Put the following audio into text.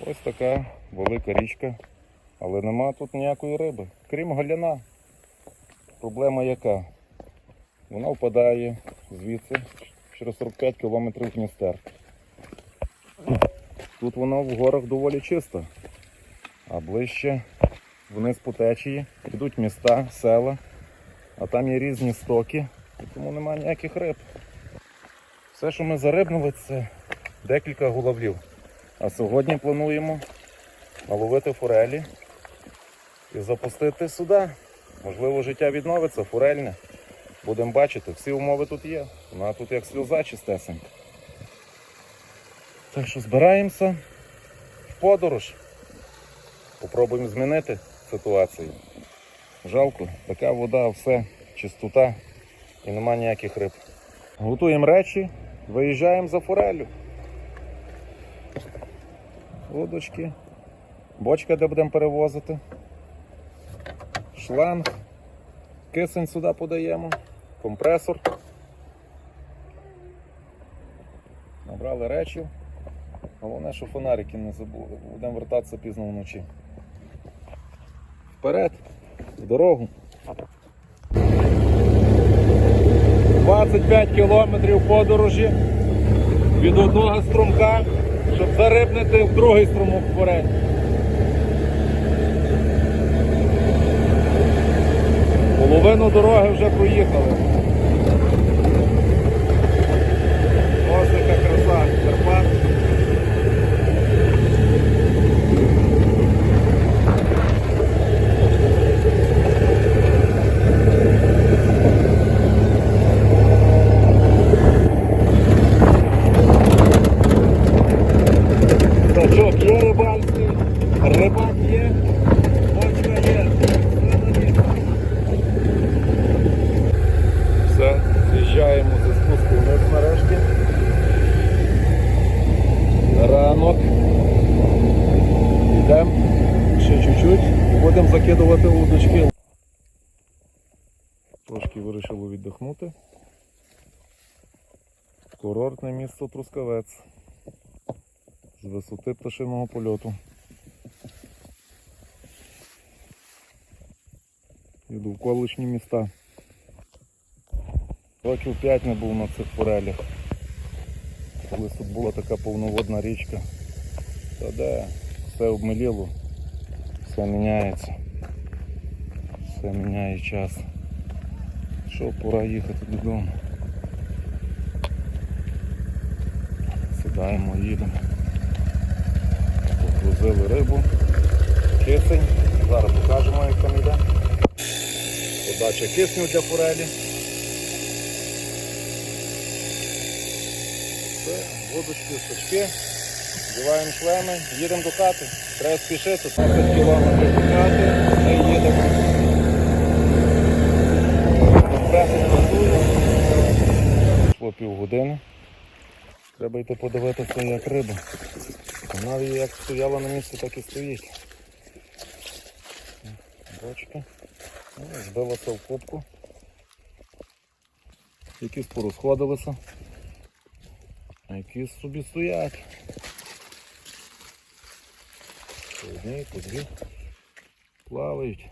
Ось така велика річка, але нема тут ніякої риби. Крім галяна. Проблема яка? Вона впадає звідси через 45 кілометрів в Дністер. Тут вона в горах доволі чиста, а ближче вниз по течії йдуть міста, села, а там є різні стоки, і тому немає ніяких риб. Все, що ми зарибнули, це декілька головлів. А сьогодні плануємо наловити форелі і запустити сюди. Можливо, життя відновиться, форельне. Будемо бачити, всі умови тут є. Вона тут як сльоза чистесенька. Так що збираємося в подорож. Попробуємо змінити ситуацію. Жалко, така вода, все, чистота і нема ніяких риб. Готуємо речі, виїжджаємо за форелю. Удочки, бочка, де будемо перевозити, шланг, кисень сюди подаємо, компресор. Набрали речі. Головне, що фонарики не забули. Будемо вертатися пізно вночі. Вперед, в дорогу. 25 кілометрів подорожі від одного струмка, щоб зарибнити в другий струмок вперед. Половину дороги вже проїхали. Ось яка краса Є рибальський, рибак є, бочка є, все з'їжджаємо зі спуску вниз нарешті. Ранок. Йдемо ще чуть-чуть будемо закидувати удочки. Трошки вирішили віддихнути. Курортне місто Трускавець з висоти пташиного польоту. І довколишні міста. Років 5 не був на цих форелях. Колись тут була така повноводна річка. Та де все обмеліло, все міняється. Все міняє час. Що, пора їхати додому. Сідаємо, їдемо. Погрузили рибу, кисень. Зараз покажемо, як там йде. Подача кисню для форелі. Все, водочки, сачки, вдіваємо шлеми, їдемо до хати. Треба спішити, 15 кілометрів до хати, ми їдемо. Пішло півгодини. Треба йти подивитися, як риба. Вона як стояла на місці, так і стоїть. Бочка. Ну, Збилася в кубку. Якісь порозходилися. А якісь собі стоять. По одній, по дві. Плавають.